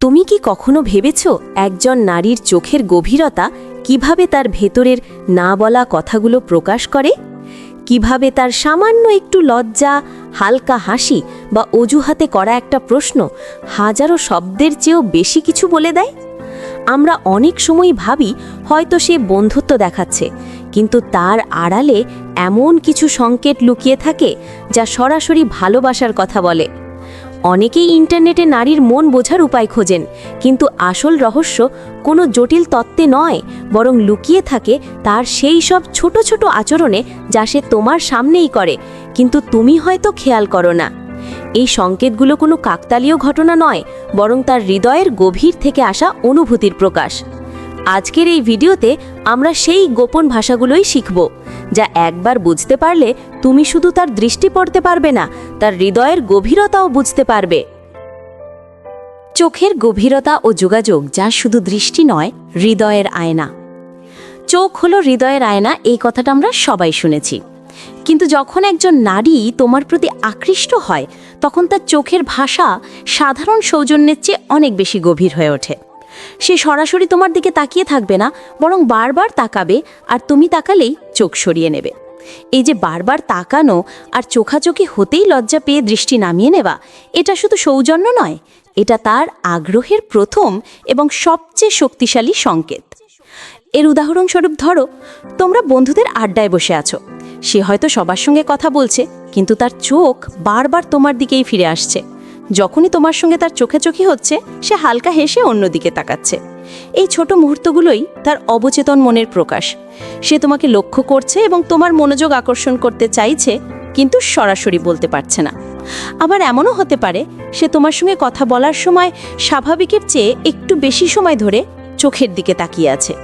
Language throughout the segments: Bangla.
তুমি কি কখনো ভেবেছ একজন নারীর চোখের গভীরতা কীভাবে তার ভেতরের না বলা কথাগুলো প্রকাশ করে? কীভাবে তার সামান্য একটু লজ্জা, হালকা হাসি বা অজুহাতে করা একটা প্রশ্ন হাজারো শব্দের চেয়েও বেশি কিছু বলে দেয়? আমরা অনেক সময় ভাবি হয়তো সে বন্ধুত্ব দেখাচ্ছে, কিন্তু তার আড়ালে এমন কিছু সংকেত লুকিয়ে থাকে যা সরাসরি ভালোবাসার কথা বলে। অনেকেই ইন্টারনেটে নারীর মন বোঝার উপায় খোঁজেন, কিন্তু আসল রহস্য কোনো জটিল তত্ত্বে নয়, বরং লুকিয়ে থাকে তার সেই সব ছোট ছোট আচরণে যা সে তোমার সামনেই করে, কিন্তু তুমি হয়তো খেয়াল করো না। এই সংকেতগুলো কোনো কাকতালীয় ঘটনা নয়, বরং তার হৃদয়ের গভীর থেকে আসা অনুভূতির প্রকাশ। আজকের এই ভিডিওতে আমরা সেই গোপন ভাষাগুলোই শিখব। যা একবার বুঝতে পারলে তুমি শুধু তার দৃষ্টি পড়তে পারবে না, তার হৃদয়ের গভীরতাও বুঝতে পারবে। চোখের গভীরতা ও যোগাযোগ যা শুধু দৃষ্টি নয়, হৃদয়ের আয়না। চোখ হলো হৃদয়ের আয়না, এই কথাটা আমরা সবাই শুনেছি। কিন্তু যখন একজন নারী তোমার প্রতি আকৃষ্ট হয়, তখন তার চোখের ভাষা সাধারণ সৌজন্যের চেয়ে অনেক বেশি গভীর হয়ে ওঠে। সে সরাসরি তোমার দিকে তাকিয়ে থাকবে না, বরং বারবার তাকাবে, আর তুমি তাকালেই চোখ সরিয়ে নেবে। এই যে বারবার তাকানো আর চোখাচোখি হতেই লজ্জা পেয়ে দৃষ্টি নামিয়ে নেওয়া, এটা শুধু সৌজন্য নয়, এটা তার আগ্রহের প্রথম এবং সবচেয়ে শক্তিশালী সংকেত। এর উদাহরণস্বরূপ ধরো, তোমরা বন্ধুদের আড্ডায় বসে আছো। সে হয়তো সবার সঙ্গে কথা বলছে, কিন্তু তার চোখ বারবার তোমার দিকেই ফিরে আসছে। যখনই তোমার সঙ্গে তার চোখে চোখে হচ্ছে, সে হালকা হেসে অন্যদিকে তাকাচ্ছে। এই ছোট মুহূর্তগুলোই তার অবচেতন মনের প্রকাশ। সে তোমাকে লক্ষ্য করছে এবং তোমার মনোযোগ আকর্ষণ করতে চাইছে, কিন্তু সরাসরি বলতে পারছে না। আবার এমনও হতে পারে, সে তোমার সঙ্গে কথা বলার সময় স্বাভাবিকের চেয়ে একটু বেশি সময় ধরে চোখের দিকে তাকিয়ে আছে।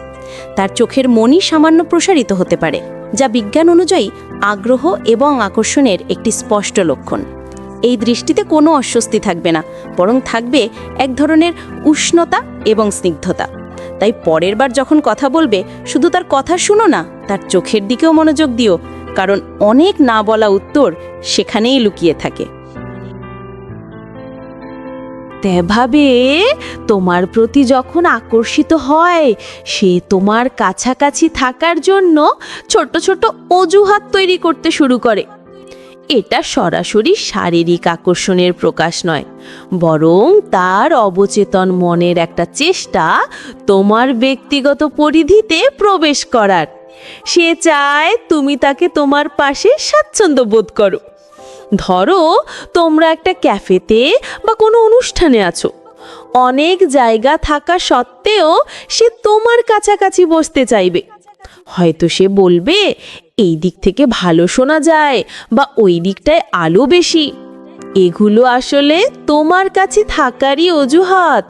তার চোখের মনই সামান্য প্রসারিত হতে পারে, যা বিজ্ঞান অনুযায়ী আগ্রহ এবং আকর্ষণের একটি স্পষ্ট লক্ষণ। এই দৃষ্টিতে কোনো অস্বস্তি থাকবে না, বরং থাকবে এক ধরনের উষ্ণতা এবং স্নিগ্ধতা। তাই পরের বার যখন কথা বলবে, শুধু তার কথা শুনো না, তার চোখের দিকেও মনোযোগ দিও, কারণ অনেক না বলা উত্তর সেখানেই লুকিয়ে থাকে। তেভাবে তোমার প্রতি যখন আকর্ষিত হয়, সে তোমার কাছাকাছি থাকার জন্য ছোট ছোট অজুহাত তৈরি করতে শুরু করে। এটা সরাসরি শারীরিক আকর্ষণের প্রকাশ নয়, বরং তার অবচেতন মনের একটা চেষ্টা তোমার ব্যক্তিগত পরিধিতে প্রবেশ করার। সে চায় তুমি তাকে তোমার পাশে স্বাচ্ছন্দ্য বোধ করো। ধরো, তোমরা একটা ক্যাফেতে বা কোনো অনুষ্ঠানে আছো। অনেক জায়গা থাকা সত্ত্বেও সে তোমার কাছাকাছি বসতে চাইবে। হয়তো সে বলবে এই দিক থেকে ভালো শোনা যায় বা ওই দিকটায় আলো বেশি। এগুলো আসলে তোমার কাছে থাকারই অজুহাত।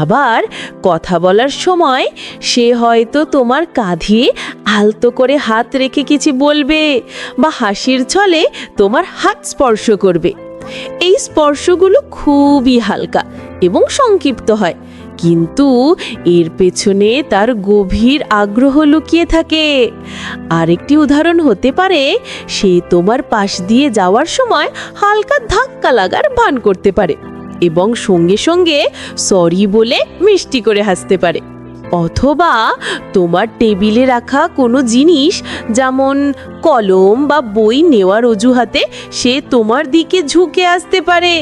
আবার কথা বলার সময় সে হয়তো তোমার কাঁধে আলতো করে হাত রেখে কিছু বলবে বা হাসির ছলে তোমার হাত স্পর্শ করবে। এই স্পর্শগুলো খুবই হালকা এবং সংক্ষিপ্ত হয়। কিন্তু এর পেছনে তার গভীর আগ্রহ লুকিয়ে থাকে। আরেকটি উদাহরণ হতে পারে, সে তোমার পাশ দিয়ে যাওয়ার সময় হালকা ধাক্কা লাগার ভান করতে পারে এবং সঙ্গে সঙ্গে সরি বলে মিষ্টি করে হাসতে পারে। অথবা তোমার টেবিলে রাখা কোনো জিনিস, যেমন কলম বা বই নেওয়ার অজুহাতে সে তোমার দিকে ঝুঁকে আসতে পারে।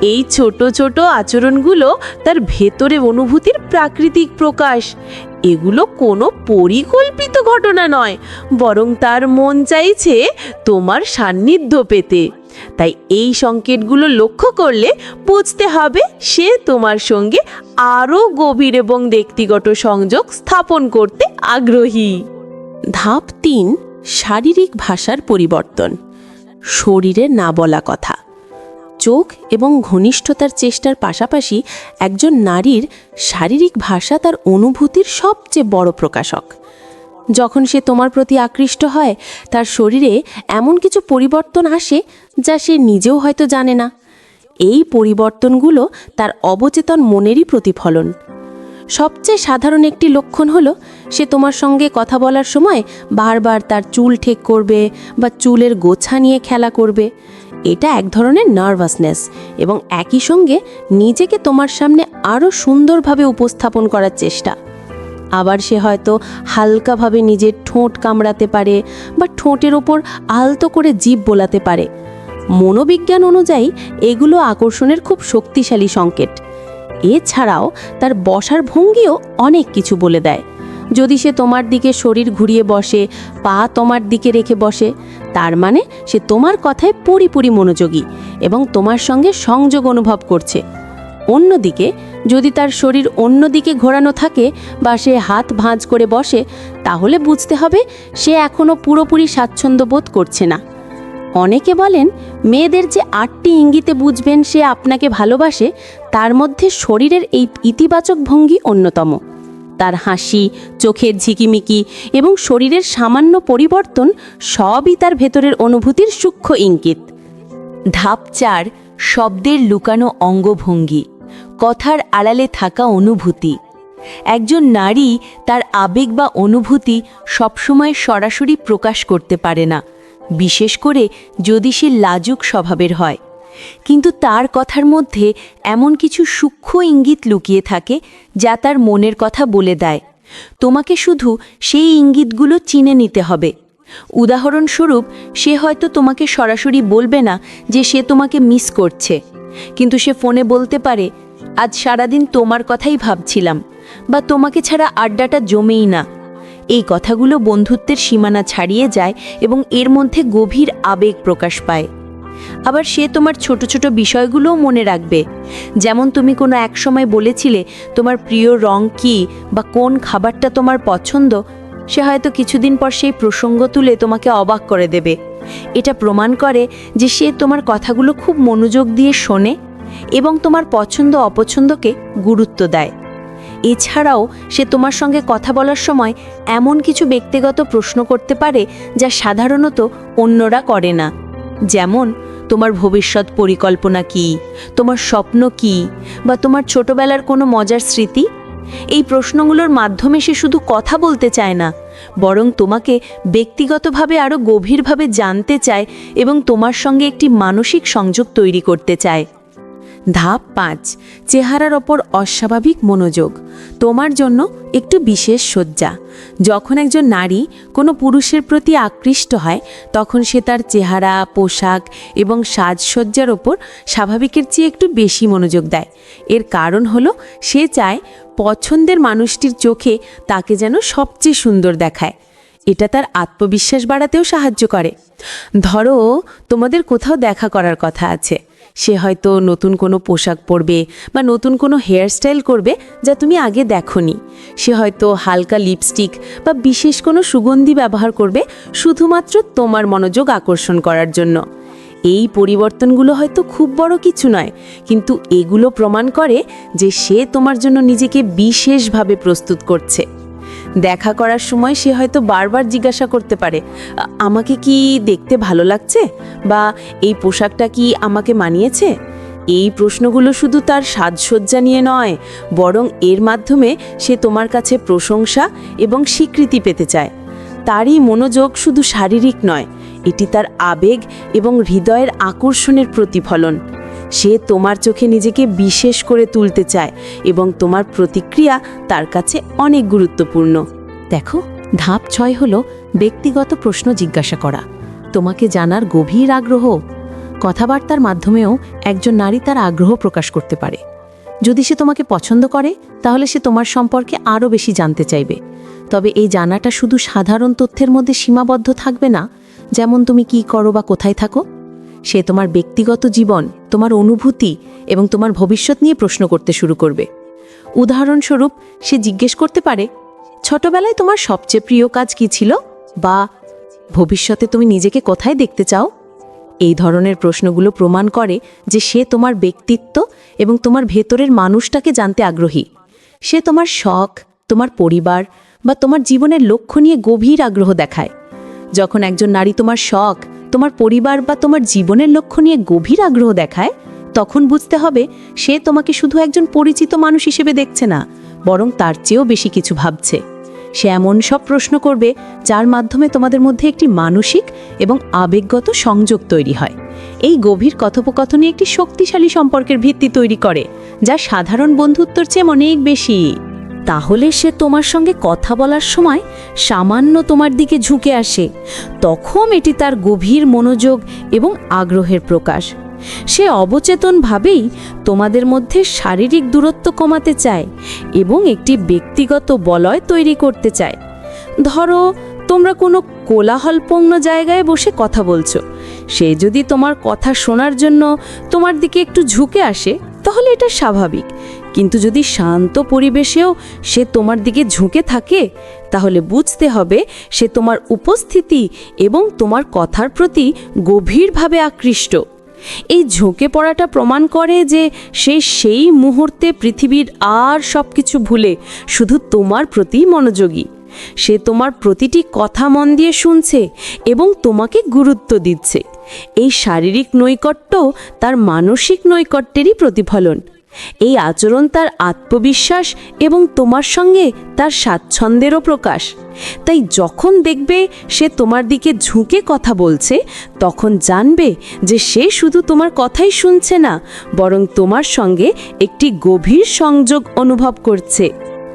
এই ছোট ছোট আচরণগুলো তার ভেতরে অনুভূতির প্রাকৃতিক প্রকাশ। এগুলো কোনো পরিকল্পিত ঘটনা নয়, বরং তার মন চাইছে তোমার সান্নিধ্য পেতে। তাই এই সংকেতগুলো লক্ষ্য করলে বুঝতে হবে সে তোমার সঙ্গে আরও গভীর এবং ব্যক্তিগত সংযোগ স্থাপন করতে আগ্রহী। ধাপ তিন, শারীরিক ভাষার পরিবর্তন। শরীরে না বলা কথা। চোখ এবং ঘনিষ্ঠতার চেষ্টার পাশাপাশি একজন নারীর শারীরিক ভাষা তার অনুভূতির সবচেয়ে বড় প্রকাশক। যখন সে তোমার প্রতি আকৃষ্ট হয়, তার শরীরে এমন কিছু পরিবর্তন আসে যা সে নিজেও হয়তো জানে না। এই পরিবর্তনগুলো তার অবচেতন মনেরই প্রতিফলন। সবচেয়ে সাধারণ একটি লক্ষণ হলো, সে তোমার সঙ্গে কথা বলার সময় বারবার তার চুল ঠিক করবে বা চুলের গোছা নিয়ে খেলা করবে। এটা এক ধরনের নার্ভাসনেস এবং একই সঙ্গে নিজেকে তোমার সামনে আরও সুন্দরভাবে উপস্থাপন করার চেষ্টা। আবার সে হয়তো হালকাভাবে নিজের ঠোঁট কামড়াতে পারে বা ঠোঁটের ওপর আলতো করে জীব বোলাতে পারে। মনোবিজ্ঞান অনুযায়ী এগুলো আকর্ষণের খুব শক্তিশালী সংকেত। এছাড়াও তার বসার ভঙ্গিও অনেক কিছু বলে দেয়। যদি সে তোমার দিকে শরীর ঘুরিয়ে বসে, পা তোমার দিকে রেখে বসে তার মানে সে তোমার কথায় পরিপূরি মনোযোগী এবং তোমার সঙ্গে সংযোগ অনুভব করছে। অন্যদিকে, যদি তার শরীর অন্যদিকে ঘোরানো থাকে বা সে হাত ভাঁজ করে বসে, তাহলে বুঝতে হবে সে এখনও পুরোপুরি স্বাচ্ছন্দ্য বোধ করছে না। অনেকে বলেন, মেয়েদের যে আটটি ইঙ্গিতে বুঝবেন সে আপনাকে ভালোবাসে, তার মধ্যে শরীরের এই ইতিবাচক ভঙ্গি অন্যতম। তার হাসি, চোখের ঝিকিমিকি এবং শরীরের সামান্য পরিবর্তন সবই তার ভেতরের অনুভূতির সূক্ষ্ম ইঙ্গিত। ধাপ চার, শব্দের লুকানো অঙ্গভঙ্গি, কথার আড়ালে থাকা অনুভূতি। একজন নারী তার আবেগ বা অনুভূতি সবসময় সরাসরি প্রকাশ করতে পারে না, বিশেষ করে যদি সে লাজুক স্বভাবের হয়। কিন্তু তার কথার মধ্যে এমন কিছু সূক্ষ্ম ইঙ্গিত লুকিয়ে থাকে যা তার মনের কথা বলে দেয়। তোমাকে শুধু সেই ইঙ্গিতগুলো চিনে নিতে হবে। উদাহরণস্বরূপ, সে হয়তো তোমাকে সরাসরি বলবে না যে সে তোমাকে মিস করছে। কিন্তু সে ফোনে বলতে পারে, আজ সারাদিন তোমার কথাই ভাবছিলাম, বা তোমাকে ছাড়া আড্ডাটা জমেই না। এই কথাগুলো বন্ধুত্বের সীমানা ছাড়িয়ে যায় এবং এর মধ্যে গভীর আবেগ প্রকাশ পায়। আবার সে তোমার ছোট ছোট বিষয়গুলোও মনে রাখবে। যেমন তুমি কোনো এক সময় বলেছিলে, তোমার প্রিয় রং কী বা কোন খাবারটা তোমার পছন্দ, সে হয়তো কিছুদিন পর সেই প্রসঙ্গ তুলে তোমাকে অবাক করে দেবে। এটা প্রমাণ করে যে সে তোমার কথাগুলো খুব মনোযোগ দিয়ে শোনে এবং তোমার পছন্দ অপছন্দকে গুরুত্ব দেয়। এছাড়াও সে তোমার সঙ্গে কথা বলার সময় এমন কিছু ব্যক্তিগত প্রশ্ন করতে পারে যা সাধারণত অন্যরা করে না। যেমন, তোমার ভবিষ্যৎ পরিকল্পনা কি? তোমার স্বপ্ন কি? বা তোমার ছোটবেলার কোনো মজার স্মৃতি? এই প্রশ্নগুলোর মাধ্যমে সে শুধু কথা বলতে চায় না, বরং তোমাকে ব্যক্তিগতভাবে আরও গভীরভাবে জানতে চায় এবং তোমার সঙ্গে একটি মানসিক সংযোগ তৈরি করতে চায়। ধাপ পাঁচ, চেহারার ওপর অস্বাভাবিক মনোযোগ। তোমার জন্য একটু বিশেষ সজ্জা যখন একজন নারী কোনো পুরুষের প্রতি আকৃষ্ট হয়, তখন সে তার চেহারা, পোশাক এবং সাজসজ্জার ওপর স্বাভাবিকের চেয়ে একটু বেশি মনোযোগ দেয়। এর কারণ হলো, সে চায় পছন্দের মানুষটির চোখে তাকে যেন সবচেয়ে সুন্দর দেখায়। এটা তার আত্মবিশ্বাস বাড়াতেও সাহায্য করে। ধরো, তোমাদের কোথাও দেখা করার কথা আছে। সে হয়তো নতুন কোনো পোশাক পরবে বা নতুন কোনো হেয়ারস্টাইল করবে যা তুমি আগে দেখনি। সে হয়তো হালকা লিপস্টিক বা বিশেষ কোনো সুগন্ধি ব্যবহার করবে শুধুমাত্র তোমার মনোযোগ আকর্ষণ করার জন্য। এই পরিবর্তনগুলো হয়তো খুব বড় কিছু নয়, কিন্তু এগুলো প্রমাণ করে যে সে তোমার জন্য নিজেকে বিশেষভাবে প্রস্তুত করছে। দেখা করার সময় সে হয়তো বারবার জিজ্ঞাসা করতে পারে, আমাকে কি দেখতে ভালো লাগছে? বা এই পোশাকটা কি আমাকে মানিয়েছে? এই প্রশ্নগুলো শুধু তার সাজসজ্জা নিয়ে নয়, বরং এর মাধ্যমে সে তোমার কাছে প্রশংসা এবং স্বীকৃতি পেতে চায়। তারই মনোযোগ শুধু শারীরিক নয়, এটি তার আবেগ এবং হৃদয়ের আকর্ষণের প্রতিফলন। সে তোমার চোখে নিজেকে বিশেষ করে তুলতে চায় এবং তোমার প্রতিক্রিয়া তার কাছে অনেক গুরুত্বপূর্ণ। দেখো, ধাপ ছয় হল ব্যক্তিগত প্রশ্ন জিজ্ঞাসা করা। তোমাকে জানার গভীর আগ্রহ। কথাবার্তার মাধ্যমেও একজন নারী তার আগ্রহ প্রকাশ করতে পারে। যদি সে তোমাকে পছন্দ করে, তাহলে সে তোমার সম্পর্কে আরও বেশি জানতে চাইবে। তবে এই জানাটা শুধু সাধারণ তথ্যের মধ্যে সীমাবদ্ধ থাকবে না, যেমন তুমি কি করো বা কোথায় থাকো। সে তোমার ব্যক্তিগত জীবন, তোমার অনুভূতি এবং তোমার ভবিষ্যৎ নিয়ে প্রশ্ন করতে শুরু করবে। উদাহরণস্বরূপ, সে জিজ্ঞেস করতে পারে, ছোটবেলায় তোমার সবচেয়ে প্রিয় কাজ কি ছিল? বা, ভবিষ্যতে তুমি নিজেকে কোথায় দেখতে চাও? এই ধরনের প্রশ্নগুলো প্রমাণ করে যে সে তোমার ব্যক্তিত্ব এবং তোমার ভেতরের মানুষটাকে জানতে আগ্রহী। সে তোমার শখ, তোমার পরিবার বা তোমার জীবনের লক্ষ্য নিয়ে গভীর আগ্রহ দেখায়। যখন একজন নারী তোমার শখ তোমার পরিবার বা তোমার জীবনের লক্ষ্য নিয়ে গভীর আগ্রহ দেখায়, তখন বুঝতে হবে সে তোমাকে শুধু একজন পরিচিত মানুষ হিসেবে দেখছে না, বরং তার চেয়েও বেশি কিছু ভাবছে। সে এমন সব প্রশ্ন করবে যার মাধ্যমে তোমাদের মধ্যে একটি মানসিক এবং আবেগগত সংযোগ তৈরি হয়। এই গভীর কথোপকথনে একটি শক্তিশালী সম্পর্কের ভিত্তি তৈরি করে, যা সাধারণ বন্ধুত্বর চেয়ে অনেক বেশি। তাহলে সে তোমার সঙ্গে কথা বলার সময় সামান্য তোমার দিকে ঝুঁকে আসে। তখন এটি তার গভীর মনোযোগ এবং আগ্রহের প্রকাশ। সে অবচেতনভাবেই তোমাদের মধ্যে শারীরিক দূরত্ব কমাতে চায় এবং একটি ব্যক্তিগত বলয় তৈরি করতে চায়। ধরো, তোমরা কোনো কোলাহলপূর্ণ জায়গায় বসে কথা বলছো। সে যদি তোমার কথা শোনার জন্য তোমার দিকে একটু ঝুঁকে আসে, তাহলে এটা স্বাভাবিক। কিন্তু যদি শান্ত পরিবেশেও সে তোমার দিকে ঝুঁকে থাকে, তাহলে বুঝতে হবে সে তোমার উপস্থিতি এবং তোমার কথার প্রতি গভীরভাবে আকৃষ্ট। এই ঝুঁকে পড়াটা প্রমাণ করে যে সে সেই মুহূর্তে পৃথিবীর আর সব কিছু ভুলে শুধু তোমার প্রতি মনোযোগী। সে তোমার প্রতিটি কথা মন দিয়ে শুনছে এবং তোমাকে গুরুত্ব দিচ্ছে। এই শারীরিক নৈকট্য তার মানসিক নৈকট্যেরই প্রতিফলন। এই আচরণ তার আত্মবিশ্বাস এবং তোমার সঙ্গে তার স্বাচ্ছন্দ্যেরও প্রকাশ। তাই যখন দেখবে সে তোমার দিকে ঝুঁকে কথা বলছে, তখন জানবে যে সে শুধু তোমার কথাই শুনছে না, বরং তোমার সঙ্গে একটি গভীর সংযোগ অনুভব করছে।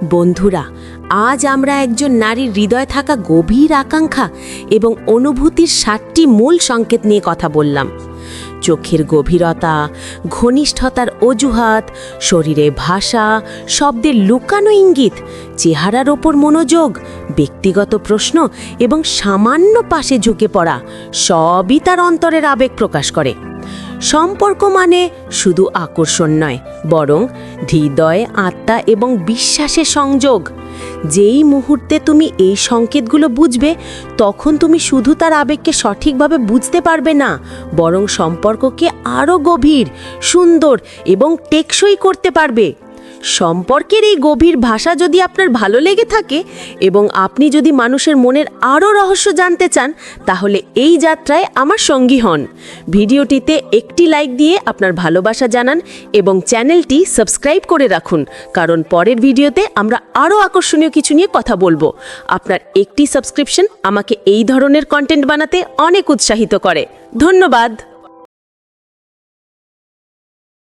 বন্ধুরা, আজ আমরা একজন নারীর হৃদয়ে থাকা গভীর আকাঙ্ক্ষা এবং অনুভূতির সাতটি মূল সংকেত নিয়ে কথা বললাম। চোখের গভীরতা, ঘনিষ্ঠতার অজুহাত, শরীরে ভাষা, শব্দের লুকানো ইঙ্গিত, চেহারার ওপর মনোযোগ, ব্যক্তিগত প্রশ্ন এবং সামান্য পাশে ঝুঁকে পড়া সবই তার অন্তরের আবেগ প্রকাশ করে। সম্পর্ক মানে শুধু আকর্ষণ নয়, বরং হৃদয়, আত্মা এবং বিশ্বাসের সংযোগ। যেই মুহূর্তে তুমি এই সংকেতগুলো বুঝবে, তখন তুমি শুধু তার আবেগকে সঠিকভাবে বুঝতে পারবে না, বরং সম্পর্ককে আরও গভীর, সুন্দর এবং টেকসই করতে পারবে। সম্পর্কের এই গভীর ভাষা যদি আপনার ভালো লেগে থাকে এবং আপনি যদি মানুষের মনের আরও রহস্য জানতে চান, তাহলে এই যাত্রায় আমার সঙ্গী হন। ভিডিওটিতে একটি লাইক দিয়ে আপনার ভালোবাসা জানান এবং চ্যানেলটি সাবস্ক্রাইব করে রাখুন, কারণ পরের ভিডিওতে আমরা আরও আকর্ষণীয় কিছু নিয়ে কথা বলব। আপনার একটি সাবস্ক্রিপশন আমাকে এই ধরনের কন্টেন্ট বানাতে অনেক উৎসাহিত করে। ধন্যবাদ!